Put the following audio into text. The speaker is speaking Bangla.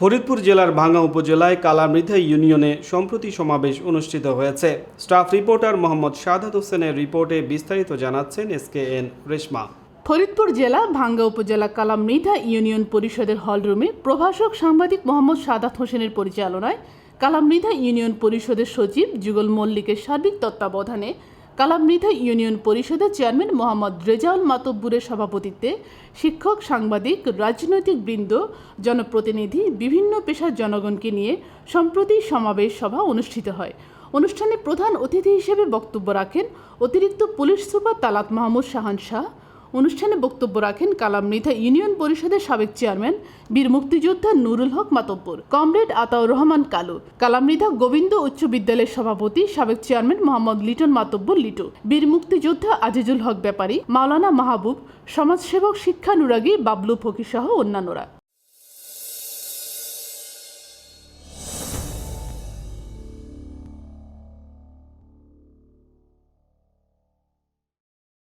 ফরিদপুর জেলার ভাঙ্গা উপজেলায় কালামৃধা ইউনিয়নে সম্প্রতি সমাবেশ অনুষ্ঠিত হয়েছে। স্টাফ রিপোর্টার মোহাম্মদ সাদাত হোসেনের রিপোর্টে বিস্তারিত জানাচ্ছেন S K N Reshma. Faridpur জেলা, ভাঙ্গা উপজেলা কালাম মৃধা ইউনিয়ন পরিষদের হলরুমে প্রভাষক সাংবাদিক মোহাম্মদ সাদাত হোসেনের পরিচালনায় কালাম মৃধা ইউনিয়ন পরিষদের সচিব যুগল মল্লিকের সার্বিক তত্ত্বাবধানে কালাম মৃধা ইউনিয়ন পরিষদের চেয়ারম্যান মোহাম্মদ রেজাউল মাতব্বুরের সভাপতিত্বে শিক্ষক, সাংবাদিক, রাজনৈতিক বৃন্দ, জনপ্রতিনিধি, বিভিন্ন পেশার জনগণকে নিয়ে সম্প্রতি সমাবেশ সভা অনুষ্ঠিত হয়। অনুষ্ঠানে প্রধান অতিথি হিসেবে বক্তব্য রাখেন অতিরিক্ত পুলিশ সুপার তালাত মাহমুদ শাহান শাহ অনুষ্ঠানে বক্তব্য রাখেন কালাম মৃধা ইউনিয়ন পরিষদের সাবেক চেয়ারম্যান, বীর মুক্তিযোদ্ধা নুরুল হক মাতব্বর, কমরেড আতাউর রহমান কালু, কালাম মৃধা গোবিন্দ উচ্চ বিদ্যালয়ের সভাপতি, সাবেক চেয়ারম্যান মোহাম্মদ লিটন মাতব্বর লিটু, বীর মুক্তিযোদ্ধা আজিজুল হক ব্যাপারী, মাওলানা মাহবুব, সমাজসেবক শিক্ষানুরাগী বাবলু ফকির সহ অন্যান্যরা।